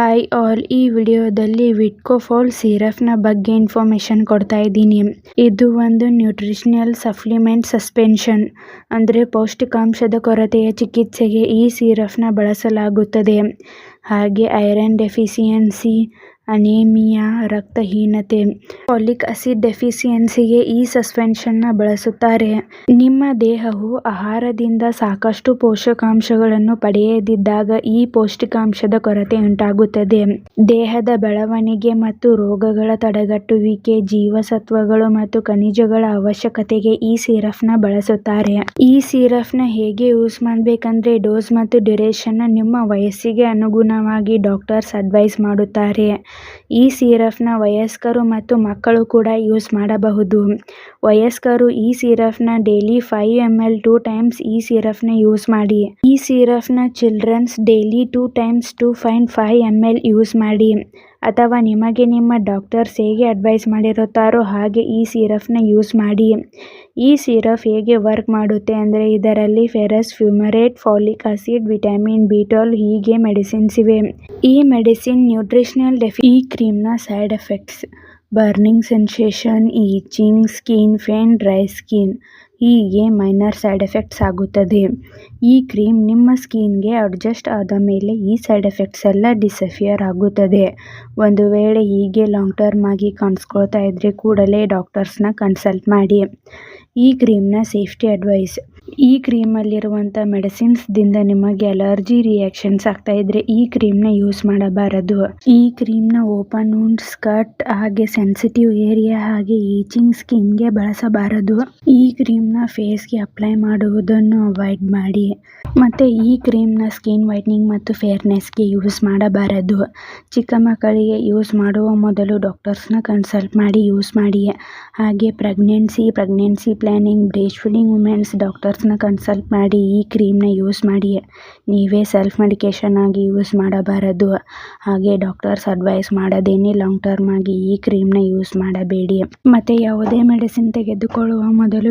Hi all ಈ ವಿಡಿಯೋದಲ್ಲಿ ವಿಟ್ಕೋಫಾಲ್ ಸಿರಪ್ನ ಬಗ್ಗೆ ಇನ್ಫಾರ್ಮೇಷನ್ ಕೊಡ್ತಾ ಇದ್ದೀನಿ. ಇದು ಒಂದು ನ್ಯೂಟ್ರಿಷನಲ್ ಸಪ್ಲಿಮೆಂಟ್ ಸಸ್ಪೆನ್ಷನ್ ಅಂದರೆ ಪೌಷ್ಟಿಕಾಂಶದ ಕೊರತೆಯ ಚಿಕಿತ್ಸೆಗೆ ಈ ಸಿರಪ್ನ ಬಳಸಲಾಗುತ್ತದೆ. ಹಾಗೆ ಐರನ್ ಡೆಫಿಸಿಯನ್ಸಿ, ಅನೇಮಿಯಾ, ರಕ್ತಹೀನತೆ, ಫಾಲಿಕ್ ಆಸಿಡ್ ಡೆಫಿಸಿಯನ್ಸಿಗೆ ಈ ಸಸ್ಪೆನ್ಷನ್ನ ಬಳಸುತ್ತಾರೆ. ನಿಮ್ಮ ದೇಹವು ಆಹಾರದಿಂದ ಸಾಕಷ್ಟು ಪೋಷಕಾಂಶಗಳನ್ನು ಪಡೆಯದಿದ್ದಾಗ ಈ ಪೌಷ್ಟಿಕಾಂಶದ ಕೊರತೆ ಉಂಟಾಗುತ್ತದೆ. ದೇಹದ ಬೆಳವಣಿಗೆ ಮತ್ತು ರೋಗಗಳ ತಡೆಗಟ್ಟುವಿಕೆ, ಜೀವಸತ್ವಗಳು ಮತ್ತು ಖನಿಜಗಳ ಅವಶ್ಯಕತೆಗೆ ಈ ಸಿರಪ್ನ ಬಳಸುತ್ತಾರೆ. ಈ ಸಿರಪ್ನ ಹೇಗೆ ಯೂಸ್ ಮಾಡಬೇಕಂದ್ರೆ, ಡೋಸ್ ಮತ್ತು ಡ್ಯುರೇಷನ್ ನಿಮ್ಮ ವಯಸ್ಸಿಗೆ ಅನುಗುಣವಾಗಿ ಡಾಕ್ಟರ್ಸ್ ಅಡ್ವೈಸ್ ಮಾಡುತ್ತಾರೆ. ಈ ಸಿರಫ್ನ ವಯಸ್ಕರು ಮತ್ತು ಮಕ್ಕಳು ಕೂಡ ಯೂಸ್ ಮಾಡಬಹುದು. ವಯಸ್ಕರು ಈ ಸಿರಫ್ನ daily five M L two times ಈ ಸಿರಫ್ನ ಯೂಸ್ ಮಾಡಿ. ಈ ಸಿರಫ್ನ childrens daily two times to find five M L use ಮಾಡಿ. ಅಥವಾ ನಿಮಗೆ ನಿಮ್ಮ ಡಾಕ್ಟರ್ಸ್ ಹೇಗೆ ಅಡ್ವೈಸ್ ಮಾಡಿರುತ್ತಾರೋ ಹಾಗೆ ಈ ಸಿರಫ್ನ ಯೂಸ್ ಮಾಡಿ. ಈ ಸಿರಪ್ ಹೇಗೆ ವರ್ಕ್ ಮಾಡುತ್ತೆ ಅಂದರೆ ಇದರಲ್ಲಿ ferrous, fumarate, folic acid, vitamin B twelve ಹೀಗೆ ಮೆಡಿಸಿನ್ಸ್ ಇವೆ. ಈ ಮೆಡಿಸಿನ್ ನ್ಯೂಟ್ರಿಷನಲ್ ಡೆಫಿ ಈ ಕ್ರೀಮ್ನ side effects burning sensation, itching, skin, pain, dry skin ಹೀಗೆ ಮೈನರ್ ಸೈಡ್ ಎಫೆಕ್ಟ್ಸ್ ಆಗುತ್ತದೆ. ಈ ಕ್ರೀಮ್ ನಿಮ್ಮ ಸ್ಕಿನ್ಗೆ ಅಡ್ಜಸ್ಟ್ ಆದ ಮೇಲೆ ಈ ಸೈಡ್ ಎಫೆಕ್ಟ್ಸ್ ಎಲ್ಲ ಡಿಸಫಿಯರ್ ಆಗುತ್ತದೆ. ಒಂದು ವೇಳೆ ಹೀಗೆ ಲಾಂಗ್ ಟರ್ಮ್ ಆಗಿ ಕಾಣಿಸ್ಕೊಳ್ತಾ ಇದ್ರೆ ಕೂಡಲೇ ಡಾಕ್ಟರ್ಸ್ನ ಕನ್ಸಲ್ಟ್ ಮಾಡಿ. ಈ ಕ್ರೀಮ್ನ ಸೇಫ್ಟಿ ಅಡ್ವೈಸ್ ಈ ಕ್ರೀಮಲ್ಲಿರುವಂಥ ಮೆಡಿಸಿನ್ಸ್ದಿಂದ ನಿಮಗೆ ಅಲರ್ಜಿ ರಿಯಾಕ್ಷನ್ಸ್ ಆಗ್ತಾ ಇದ್ರೆ ಈ ಕ್ರೀಮ್ನ ಯೂಸ್ ಮಾಡಬಾರದು. ಈ ಕ್ರೀಮ್ನ ಓಪನ್ ವುಂಡ್ಸ್ ಕಟ್ ಹಾಗೆ ಸೆನ್ಸಿಟಿವ್ ಏರಿಯಾ ಹಾಗೆ ಈಚಿಂಗ್ ಸ್ಕಿನ್ಗೆ ಬಳಸಬಾರದು. ಈ ಕ್ರೀಮ್ನ ಫೇಸ್ಗೆ ಅಪ್ಲೈ ಮಾಡುವುದನ್ನು ಅವಾಯ್ಡ್ ಮಾಡಿ. ಮತ್ತು ಈ ಕ್ರೀಮ್ನ ಸ್ಕಿನ್ ವೈಟ್ನಿಂಗ್ ಮತ್ತು ಫೇರ್ನೆಸ್ಗೆ ಯೂಸ್ ಮಾಡಬಾರದು. ಚಿಕ್ಕ ಮಕ್ಕಳಿಗೆ ಯೂಸ್ ಮಾಡುವ ಮೊದಲು ಡಾಕ್ಟರ್ಸ್ನ ಕನ್ಸಲ್ಟ್ ಮಾಡಿ ಯೂಸ್ ಮಾಡಿ. ಹಾಗೆ pregnancy pregnancy planning breastfeeding womens ಡಾಕ್ಟರ್ಸ್ನ consult ಮಾಡಿ ಈ ಕ್ರೀಮ್ನ ಯೂಸ್ ಮಾಡಿ. ನೀವೇ ಸೆಲ್ಫ್ ಮೆಡಿಕೇಷನ್ ಆಗಿ ಯೂಸ್ ಮಾಡಬಾರದು. ಹಾಗೆ ಡಾಕ್ಟರ್ಸ್ ಅಡ್ವೈಸ್ ಮಾಡೋದೇನೆ ಲಾಂಗ್ ಟರ್ಮ್ ಆಗಿ ಈ ಕ್ರೀಮ್ನ ಯೂಸ್ ಮಾಡಬೇಡಿ. ಮತ್ತು ಯಾವುದೇ ಮೆಡಿಸಿನ್ ತೆಗೆದುಕೊಳ್ಳುವ ಮೊದಲು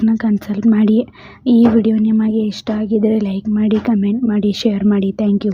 ಡಾಕ್ಟರ್ಸ್ನ ಕನ್ಸಲ್ಟ್ ಮಾಡಿ. ಈ ವಿಡಿಯೋ ನಿಮಗೆ ಇಷ್ಟ ಆಗಿದ್ದರೆ ಲೈಕ್ ಮಾಡಿ ಕಮೆಂಟ್ ಮಾಡಿ ಶೇರ್ ಮಾಡಿ. Thank you